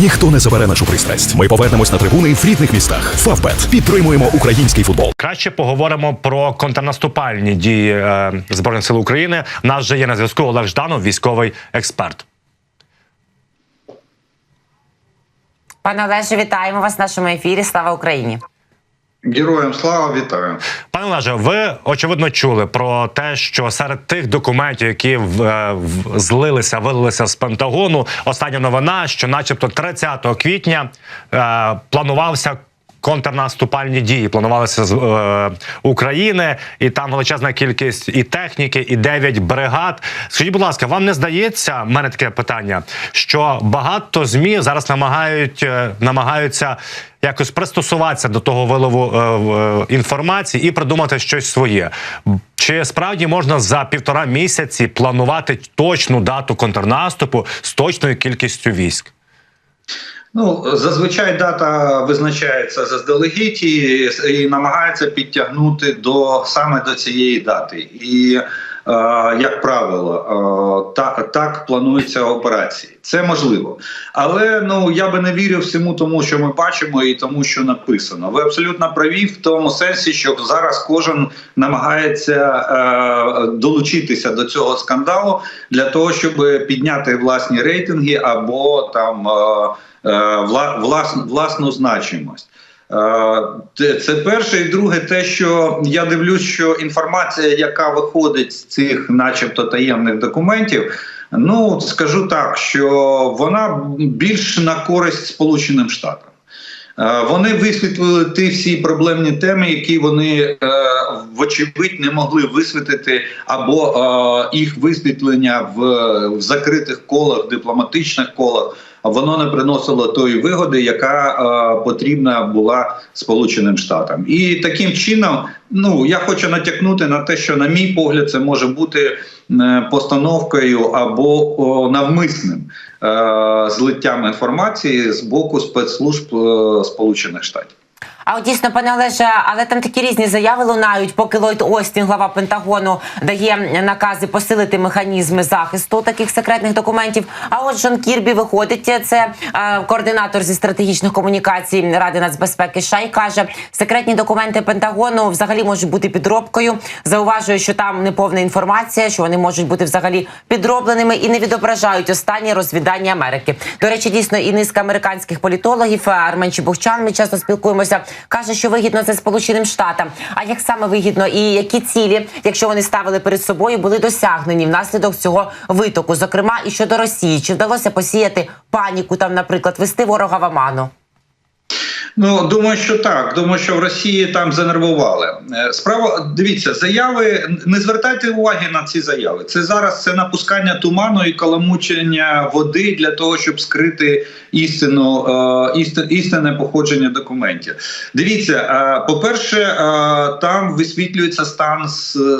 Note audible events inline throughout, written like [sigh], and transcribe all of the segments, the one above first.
Ніхто не забере нашу пристрасть. Ми повернемось на трибуни в рідних містах. Фавбет підтримуємо український футбол. Краще поговоримо про контрнаступальні дії е, збройних сил України. У нас же є на зв'язку Олег Жданов, військовий експерт. Пане Олеже, вітаємо вас в нашому ефірі. Слава Україні! Героям слава вітаю. Пане лаже. ви очевидно чули про те, що серед тих документів, які в, е, в- злилися, вилилися з Пентагону, остання новина, що, начебто, 30 квітня е, планувався. Контрнаступальні дії планувалися з е, України, і там величезна кількість і техніки, і 9 бригад. Скажіть, будь ласка, вам не здається? в мене таке питання, що багато змі зараз намагають е, намагаються якось пристосуватися до того вилову е, е, інформації і придумати щось своє. Чи справді можна за півтора місяці планувати точну дату контрнаступу з точною кількістю військ? Ну зазвичай дата визначається заздалегідь і, і намагається підтягнути до саме до цієї дати. І як правило, е, так, так плануються операції. Це можливо, але ну я би не вірив всьому тому, що ми бачимо, і тому, що написано. Ви абсолютно праві в тому сенсі, що зараз кожен намагається е, долучитися до цього скандалу для того, щоб підняти власні рейтинги або там. Е, е, власну, власну значимость. Е, Це перше, і друге, те, що я дивлюсь, що інформація, яка виходить з цих, начебто, таємних документів, ну скажу так, що вона більш на користь Сполученим Штатам. Е, Вони висвітлили ті всі проблемні теми, які вони е, вочевидь не могли висвітлити, або їх висвітлення в закритих колах, дипломатичних колах, воно не приносило тої вигоди, яка е, потрібна була Сполученим Штатам. І таким чином, ну я хочу натякнути на те, що, на мій погляд, це може бути е, постановкою або навмисним е, злиттям інформації з боку спецслужб Сполучених Штатів. А от дійсно, пане Олеже, але там такі різні заяви лунають, поки Ллойд Остін, глава Пентагону, дає накази посилити механізми захисту таких секретних документів. А от Джон Кірбі виходить, це е, координатор зі стратегічних комунікацій Ради нацбезпеки США, і каже, секретні документи Пентагону взагалі можуть бути підробкою. Зауважує, що там неповна інформація, що вони можуть бути взагалі підробленими і не відображають останні розвідання Америки. До речі, дійсно і низка американських політологів Армен Чебухчан, ми часто спілкуємося, каже, що вигідно це Сполученим Штатам. А як саме вигідно і які цілі, якщо вони ставили перед собою, були досягнені внаслідок цього витоку? Зокрема, і щодо Росії, чи вдалося посіяти паніку там, наприклад, вести ворога в оману? Ну думаю, що так. Думаю, що в Росії там занервували. Е, Справа дивіться, заяви не звертайте уваги на ці заяви. Це зараз це напускання туману і каламучення води для того, щоб скрити істину, е, істинне походження документів. Дивіться, е, по-перше, е, там висвітлюється стан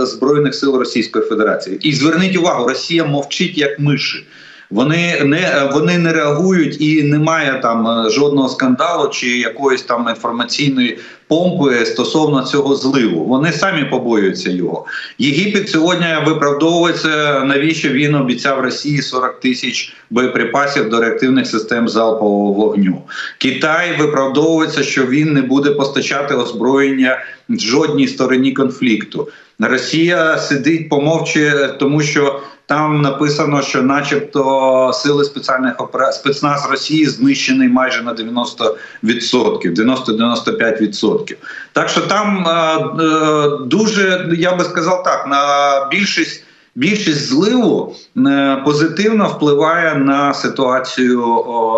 збройних сил Російської Федерації. І зверніть увагу, Росія мовчить як миші. Вони не вони не реагують і немає там е, жодного скандалу чи якоїсь там інформаційної помпи стосовно цього зливу. Вони самі побоюються його. Єгипет сьогодні виправдовується, навіщо він обіцяв Росії 40 тисяч боєприпасів до реактивних систем залпового вогню. Китай виправдовується, що він не буде постачати озброєння жодній стороні конфлікту. Росія сидить помовчує, тому що там написано, що, начебто, сили спеціальних операцій спецназ Росії знищений майже на 90%, 90-95%. Так що там е, е, дуже, я би сказав так, на більшість. Більшість зливу е, позитивно впливає на ситуацію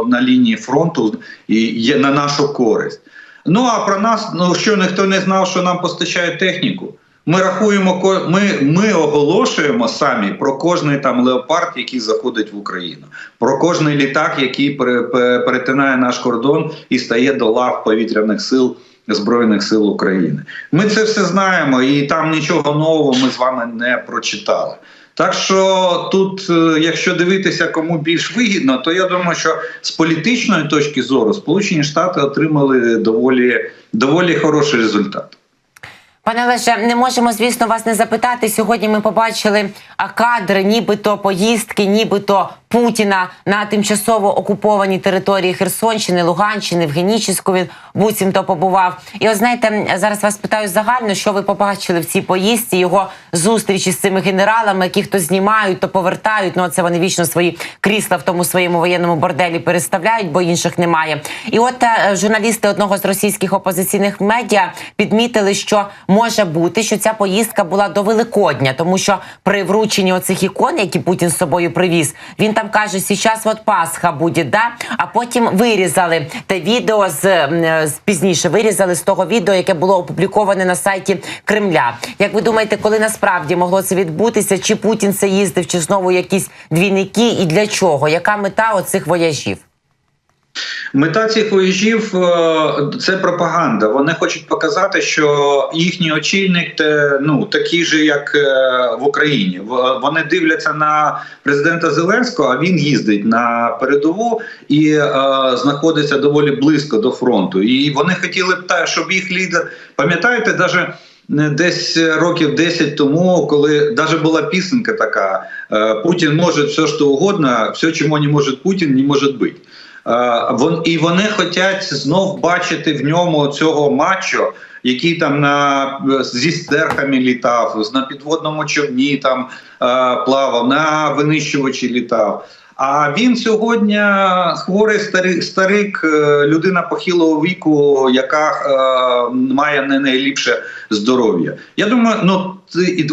на лінії фронту і на нашу користь. Ну а про нас, ну що ніхто не знав, що нам постачають техніку. Ми рахуємо, ми, ми оголошуємо самі про кожний там леопард, який заходить в Україну, про кожний літак, який пере- пере- перетинає наш кордон і стає до лав повітряних сил Збройних сил України. Ми це все знаємо, і там нічого нового ми з вами не прочитали. Так що тут, е, якщо дивитися, кому більш вигідно, то я думаю, що з політичної точки зору Сполучені Штати отримали доволі, доволі хороший результат. Пане Олеже, не можемо, звісно, вас не запитати. Сьогодні ми побачили кадри, нібито поїздки, нібито Путіна на тимчасово окупованій території Херсонщини, Луганщини, в Генічеську він буцімто побував. І от знаєте, зараз вас питаю загально, що ви побачили в цій поїздці, його зустрічі з цими генералами, яких то знімають, то повертають. Ну це вони вічно свої крісла в тому своєму воєнному борделі переставляють, бо інших немає. І от е, журналісти одного з російських опозиційних медіа підмітили, що може бути, що ця поїздка була до Великодня, тому що при врученні оцих ікон, які Путін з собою привіз, він там каже: зараз от Пасха буде, да? а потім вирізали те відео з, з пізніше. Вирізали з того відео, яке було опубліковане на сайті Кремля. Як ви думаєте, коли насправді могло це відбутися? Чи Путін це їздив, чи знову якісь двійники, і для чого? Яка мета оцих вояжів? Мета цих вояжів е, це пропаганда. Вони хочуть показати, що їхній очільник те, ну такий же, як е, в Україні. Вони дивляться на президента Зеленського, а він їздить на передову і е, знаходиться доволі близько до фронту. І вони хотіли б та, щоб їх лідер, пам'ятаєте, даже. Десь років 10 тому, коли навіть була пісенька така: е, Путін може все, що угодно, все, чому не може Путін, не може бути. Е, І вони хочуть знов бачити в ньому цього мачо, який там на зі стерхами літав, на підводному човні там е, плавав, на винищувачі літав. А він сьогодні хворий старик, старик, е, людина похилого віку, яка е, має не найліпше здоров'я. Я думаю, ну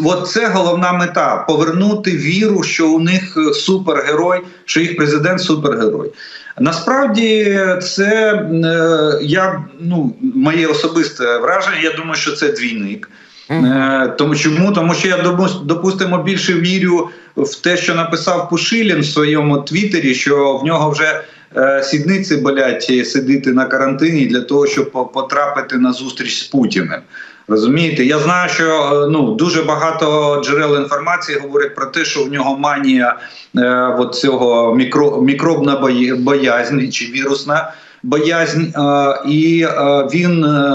от це головна мета повернути віру, що у них супергерой, що їх президент супергерой. Насправді, це е, я ну моє особисте враження. Я думаю, що це двійник. Е, Тому чому? Тому що я допустимо більше вірю в те, що написав Пушилін в своєму твіттері, що в нього вже е, сідниці болять сидіти на карантині для того, щоб потрапити на зустріч з Путіним. Розумієте, я знаю, що е, ну дуже багато джерел інформації говорять про те, що в нього манія е, от цього мікро, мікробна боязнь чи вірусна боязнь, е, і е, він е,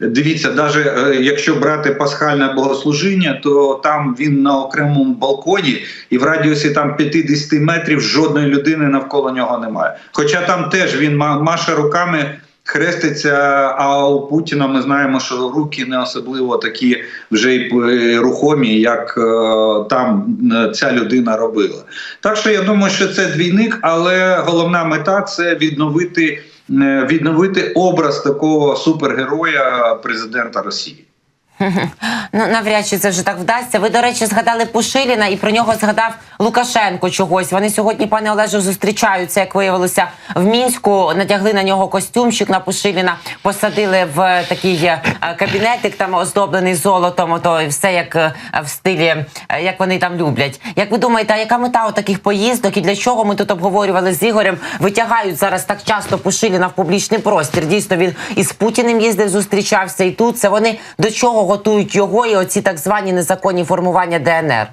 дивіться, навіть якщо брати пасхальне богослужіння, то там він на окремому балконі, і в радіусі там 50 метрів жодної людини навколо нього немає. Хоча там теж він ма- маше руками. Хреститься, а у Путіна ми знаємо, що руки не особливо такі вже й е, рухомі, як е, там е, ця людина робила. Так що я думаю, що це двійник, але головна мета це відновити, відновити образ такого супергероя президента Росії. Ну навряд чи це вже так вдасться. Ви, до речі, згадали Пушиліна і про нього згадав Лукашенко чогось. Вони сьогодні, пане Олежу, зустрічаються, як виявилося, в мінську. Надягли на нього костюмчик на Пушиліна, посадили в такий е, кабінетик, там оздоблений золотом. Ото і все як е, в стилі, е, як вони там люблять. Як ви думаєте, а яка мета у таких поїздок і для чого ми тут обговорювали з Ігорем? Витягають зараз так часто Пушиліна в публічний простір. Дійсно, він із Путіним їздив, зустрічався і тут. Це вони до чого готують його і оці так звані незаконні формування ДНР.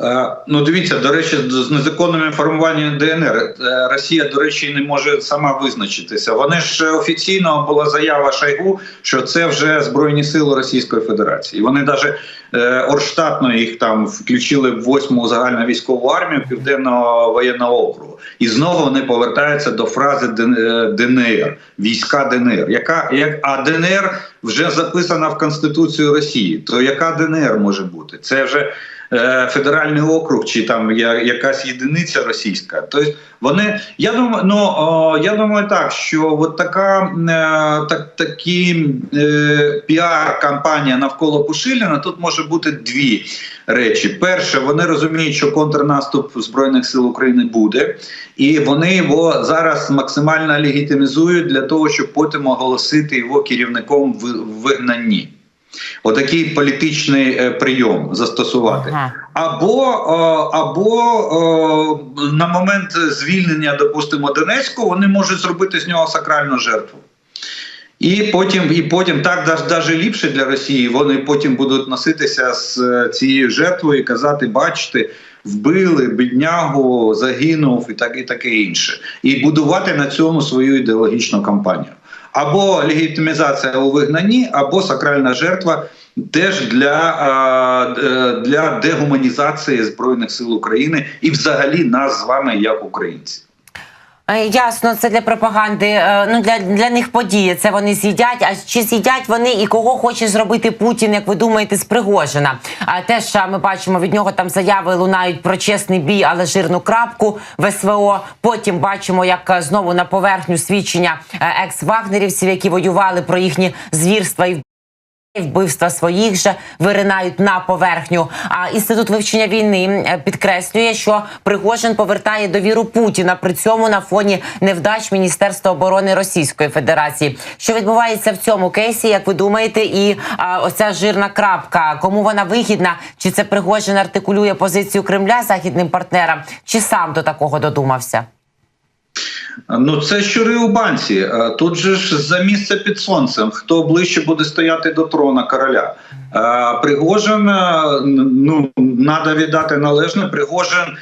Е, Ну, дивіться, до речі, з незаконними формуванням ДНР е, Росія, до речі, не може сама визначитися. Вони ж офіційно була заява Шойгу, що це вже збройні сили Російської Федерації. Вони навіть е, орштатно їх там включили в восьму загальновійськову армію південного воєнного округу, і знову вони повертаються до фрази «Д- е, ДНР, війська ДНР. Яка як а ДНР вже записана в Конституцію Росії? То яка ДНР може бути? Це вже федеральний округ чи там якась єдиниця російська. Тобто вони, я думаю, ну я думаю, так що от така е, так, такі е, піар-кампанія навколо Пушиліна тут може бути дві речі. Перше, вони розуміють, що контрнаступ збройних сил України буде, і вони його зараз максимально легітимізують для того, щоб потім оголосити його керівником в вигнанні. Отакий політичний е, прийом застосувати. Або, або на момент звільнення, допустимо, Донецьку, вони можуть зробити з нього сакральну жертву. І потім, і потім так навіть ліпше для Росії. Вони потім будуть носитися з е, цією жертвою і казати: бачите, вбили біднягу, загинув і так і таке інше, і будувати на цьому свою ідеологічну кампанію. Або легітимізація у вигнанні, або сакральна жертва теж для, е, для дегуманізації збройних сил України і, взагалі, нас з вами як українців. Е, Ясно, це для пропаганди. е, Ну для, для них подія. Це вони з'їдять. А чи з'їдять вони і кого хоче зробити Путін, як ви думаєте, з Пригожина? А теж ми бачимо від нього там заяви лунають про чесний бій, але жирну крапку в СВО. Потім бачимо, як е, знову на поверхню свідчення екс-вагнерівців, які воювали про їхні звірства і Вбивства своїх же виринають на поверхню. А інститут вивчення війни е, підкреслює, що Пригожин повертає довіру Путіна при цьому на фоні невдач Міністерства оборони Російської Федерації. Що відбувається в цьому кейсі? Як ви думаєте, і а, оця жирна крапка, кому вона вигідна? Чи це Пригожин артикулює позицію Кремля західним партнерам, чи сам до такого додумався? Ну, це щури у банці. Е, Тут же ж за місце під сонцем. Хто ближче буде стояти до трона короля? Е, Пригожин, е, ну треба віддати належне. Пригожин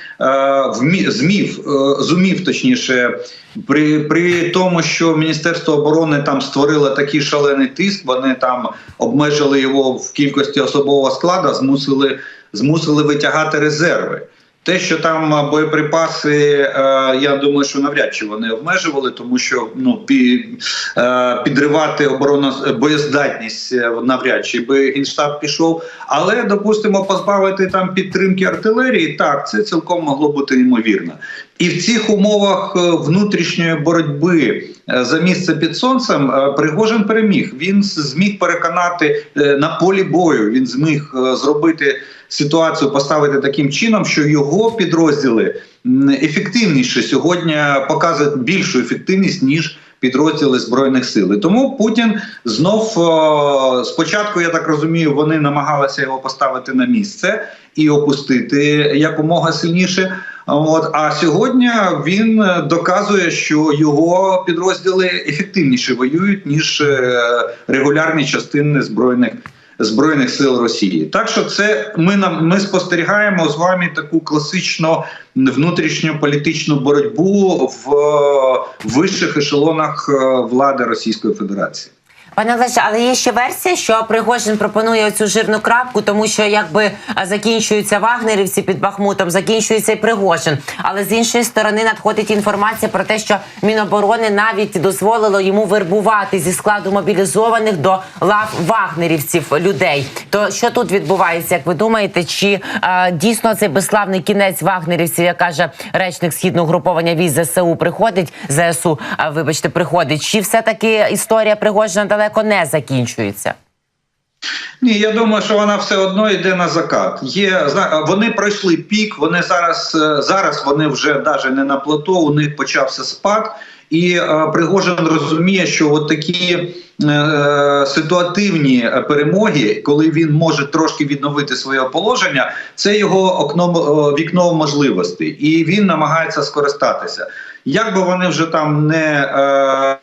змів, зумів точніше, при, при тому, що Міністерство оборони там створило такий шалений тиск, вони там обмежили його в кількості особового складу, змусили, змусили витягати резерви. Те, що там боєприпаси, е, я думаю, що навряд чи вони обмежували, тому що ну е, підривати оборону боєздатність е, навряд чи би генштаб пішов. Але допустимо, позбавити там підтримки артилерії, так це цілком могло бути ймовірно. І в цих умовах е, внутрішньої боротьби е, за місце під сонцем е, Пригожин переміг. Він зміг переконати е, на полі бою. Він зміг е, зробити ситуацію, поставити таким чином, що його підрозділи ефективніше сьогодні показують більшу ефективність ніж. Підрозділи збройних сил. І тому Путін знов спочатку, я так розумію, вони намагалися його поставити на місце і опустити якомога сильніше. От а сьогодні він е, доказує, що його підрозділи ефективніше воюють ніж е, регулярні частини збройних. Збройних сил Росії, так що це ми нам ми спостерігаємо з вами таку класичну внутрішню політичну боротьбу в е, вищих ешелонах влади Російської Федерації. Пане Олеже, але є ще версія, що Пригожин пропонує оцю жирну крапку, тому що якби закінчуються вагнерівці під Бахмутом, закінчується і Пригожин. Але з іншої сторони надходить інформація про те, що Міноборони навіть дозволило йому вербувати зі складу мобілізованих до лав вагнерівців людей. То що тут відбувається, як ви думаєте? Чи а, дійсно цей безславний кінець вагнерівців, як каже речник східного груповання військ ЗСУ, приходить ЗСУ, а, вибачте, приходить? Чи все таки історія Пригожина далеко не закінчується? Ні, я думаю, що вона все одно йде на закат. Є вони пройшли пік. Вони зараз е, зараз вони вже навіть не на плато. У них почався спад, і е, Пригожин розуміє, що от такі е, ситуативні е, перемоги, коли він може трошки відновити своє положення, це його окно вікно можливостей, і він намагається скористатися. Як би вони вже там не е,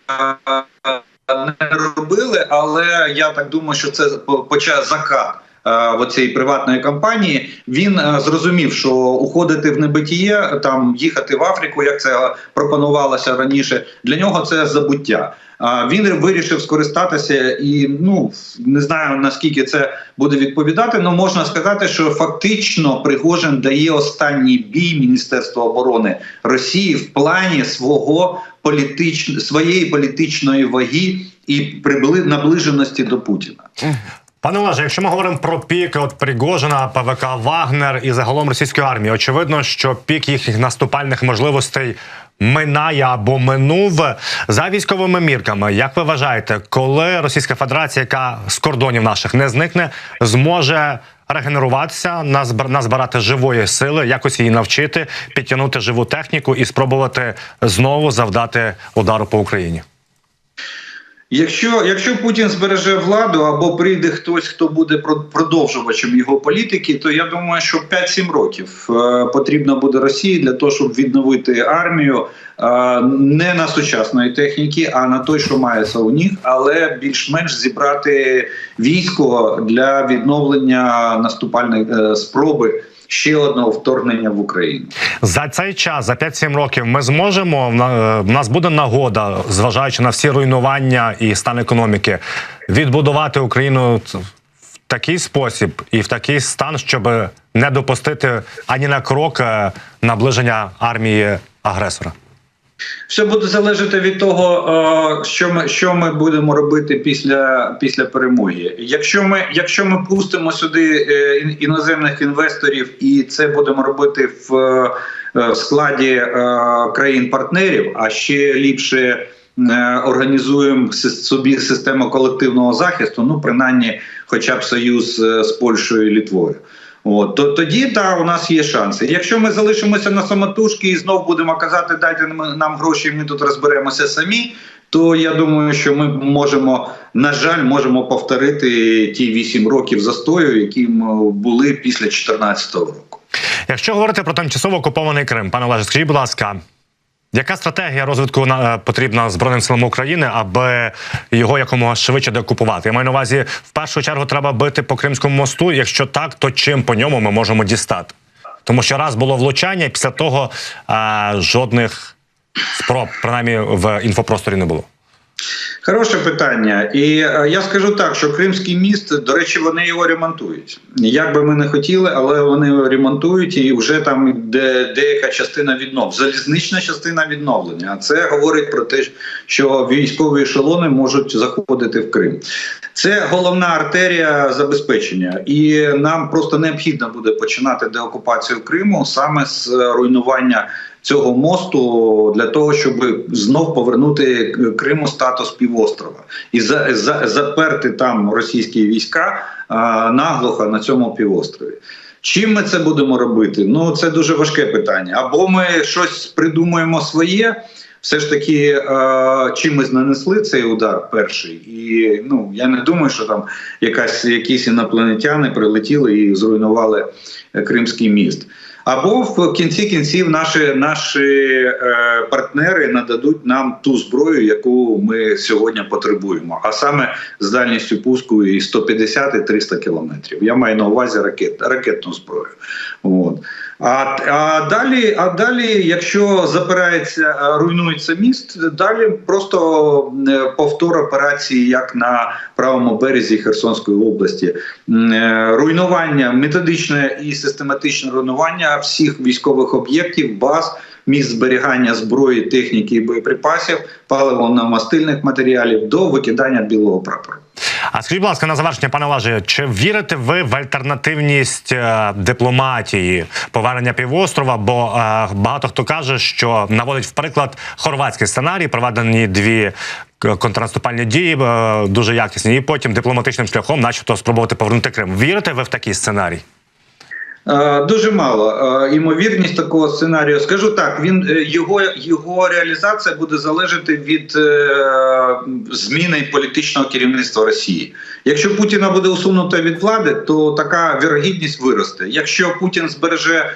не робили, але я так думаю, що це почав закат. Е, Цієї приватної компанії він е, зрозумів, що уходити в небитіє, там їхати в Африку, як це пропонувалося раніше. Для нього це забуття. А Він вирішив скористатися, і ну не знаю наскільки це буде відповідати. але можна сказати, що фактично Пригожин дає останній бій Міністерства оборони Росії в плані свого політич... своєї політичної ваги і прибли... наближеності до Путіна. Пане Олеже, якщо ми говоримо про пік от Пригожина, ПВК Вагнер і загалом російської армії, очевидно, що пік їхніх наступальних можливостей минає або минув за військовими мірками. Як ви вважаєте, коли Російська Федерація, яка з кордонів наших не зникне, зможе регенеруватися, назбир- назбирати живої сили, якось її навчити, підтягнути живу техніку і спробувати знову завдати удару по Україні? Якщо, якщо Путін збереже владу або прийде хтось, хто буде про- продовжувачем його політики, то я думаю, що 5-7 років е, потрібно буде Росії для того, щоб відновити армію е, не на сучасної техніки, а на той, що мається у них, але більш-менш зібрати військо для відновлення наступальної е, спроби ще одного вторгнення в Україну. За цей час, за 5-7 років, ми зможемо в на- нас буде нагода, зважаючи на всі руйнування і стан економіки, відбудувати Україну в такий спосіб і в такий стан, щоб не допустити ані на крок е, наближення армії агресора? Все буде залежати від того, е, що ми що ми будемо робити після після перемоги. Якщо ми якщо ми пустимо сюди е, іноземних інвесторів, і це будемо робити в, е, в складі країн-партнерів, а ще ліпше. Організуємо собі систему колективного захисту, ну принаймні, хоча б союз з Польщею і Літвою. От то тоді да, у нас є шанси. Якщо ми залишимося на самотужки і знов будемо казати, дайте нам- гроші, ми тут розберемося самі. То я думаю, що ми можемо, на жаль, можемо повторити ті вісім років застою, які були після 2014 року. Якщо говорити про тимчасово окупований Крим, пане Олеже, скажіть, будь ласка, яка стратегія розвитку е, потрібна Збройним силам України, аби його якомога швидше деокупувати? Я маю на увазі, в першу чергу треба бити по Кримському мосту. Якщо так, то чим по ньому ми можемо дістати? Тому що раз було влучання, і після того а, жодних спроб, принаймні в інфопросторі, не було. Хороше питання, і е, я скажу так, що Кримський міст, до речі, вони його ремонтують. Як би ми не хотіли, але вони його ремонтують, і вже там де деяка частина віднов, залізнична частина відновлення. А це говорить про те, що військові ешелони можуть заходити в Крим. Це головна артерія забезпечення, і нам просто необхідно буде починати деокупацію Криму саме з руйнування цього мосту для того, щоб знов повернути Криму статус півострова і за, за, заперти там російські війська а, наглухо на цьому півострові. Чим ми це будемо робити? Ну це дуже важке питання. Або ми щось придумаємо своє. Все ж таки, чим ми нанесли цей удар перший, і ну я не думаю, що там якась якісь інопланетяни прилетіли і зруйнували е, Кримський міст. Або в кінці кінців наші наші е, партнери нададуть нам ту зброю, яку ми сьогодні потребуємо, а саме з дальністю пуску і 150 і 300 кілометрів. Я маю на увазі ракет, ракетну зброю. От. А, а далі, а далі, якщо запирається, е, руйнується міст, далі просто е, повтор операції, як на правому березі Херсонської області, е, руйнування, методичне і систематичне руйнування всіх військових об'єктів, баз. Місць зберігання зброї, техніки і боєприпасів, паливо-мастильних матеріалів до викидання білого прапору. А скажіть, будь ласка, на завершення, пане Олеже, чи вірите ви в альтернативність е, дипломатії повернення півострова? Бо е, багато хто каже, що наводить в приклад хорватський сценарій, проведені дві контрнаступальні дії, е, дуже якісні, і потім дипломатичним шляхом, начебто, спробувати повернути Крим. Вірите ви в такий сценарій? Е, Дуже мало Е, ймовірність такого сценарію. Скажу так, він е, його його реалізація буде залежати від зміни політичного керівництва Росії. Якщо Путіна буде усунуто від влади, то така вірогідність виросте. Якщо Путін збереже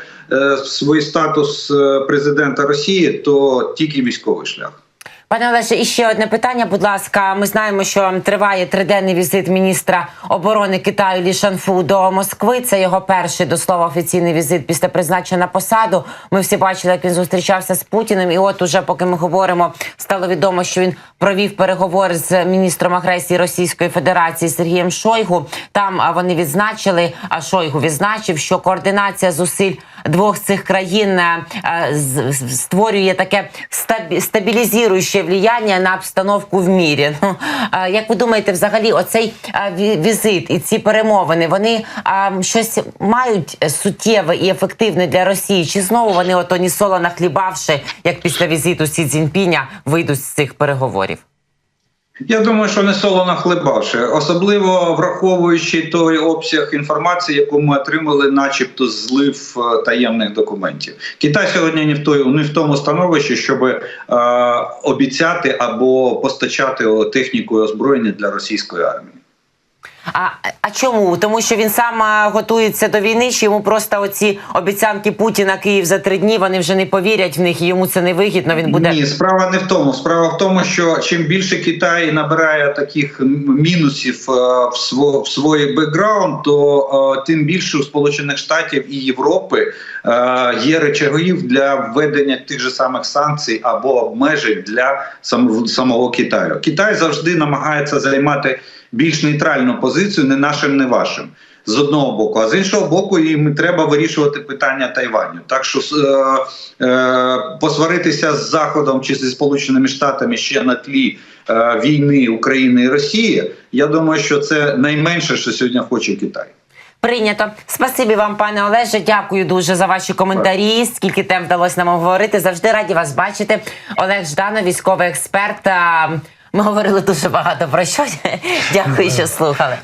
свій статус президента Росії, то тільки військовий шлях. Пане Олеже, і ще одне питання. Будь ласка, ми знаємо, що триває триденний візит міністра оборони Китаю Лі Шанфу до Москви. Це його перший до слова офіційний візит після призначення на посаду. Ми всі бачили, як він зустрічався з Путіним. І от уже поки ми говоримо, стало відомо, що він провів переговори з міністром агресії Російської Федерації Сергієм Шойгу. Там вони відзначили, а Шойгу відзначив, що координація зусиль двох цих країн е, е, створює таке стабі- стабілізуюче влияння на обстановку в мірі. [laughs] Ну як ви думаєте, взагалі, оцей візит і ці перемовини вони а, щось мають суттєве і ефективне для Росії? Чи знову вони ото ні соло нахлібавши, як після візиту Сі Цзіньпіня, вийдуть з цих переговорів? Я думаю, що не солоно хлебавши, особливо враховуючи той обсяг інформації, яку ми отримали, начебто злив е, таємних документів. Китай сьогодні не в той не в тому становищі, щоб е, обіцяти або постачати техніку і озброєння для російської армії. А, а чому? Тому що він сам готується до війни, чи йому просто оці обіцянки Путіна Київ за три дні вони вже не повірять в них, і йому це не вигідно. Він буде Ні, справа не в тому. Справа в тому, що чим більше Китай набирає таких мінусів е, в сво в свій бекграунд, то е, тим більше у Сполучених Штатів і Європи е, є речагів для введення тих же самих санкцій або обмежень для сам, самого Китаю. Китай завжди намагається займати більш нейтральну позицію, не нашим, не вашим. З одного боку, а з іншого боку, їм треба вирішувати питання Тайваню. Так що е, е, посваритися з Заходом чи зі Сполученими Штатами ще на тлі е, війни України і Росії, я думаю, що це найменше, що сьогодні хоче Китай. Прийнято. Спасибі вам, пане Олеже. Дякую дуже за ваші коментарі. Скільки тем вдалося нам обговорити. Завжди раді вас бачити. Олег Жданов, військовий експерт. Ми говорили дуже багато про що. [laughs] Дякую, що слухали.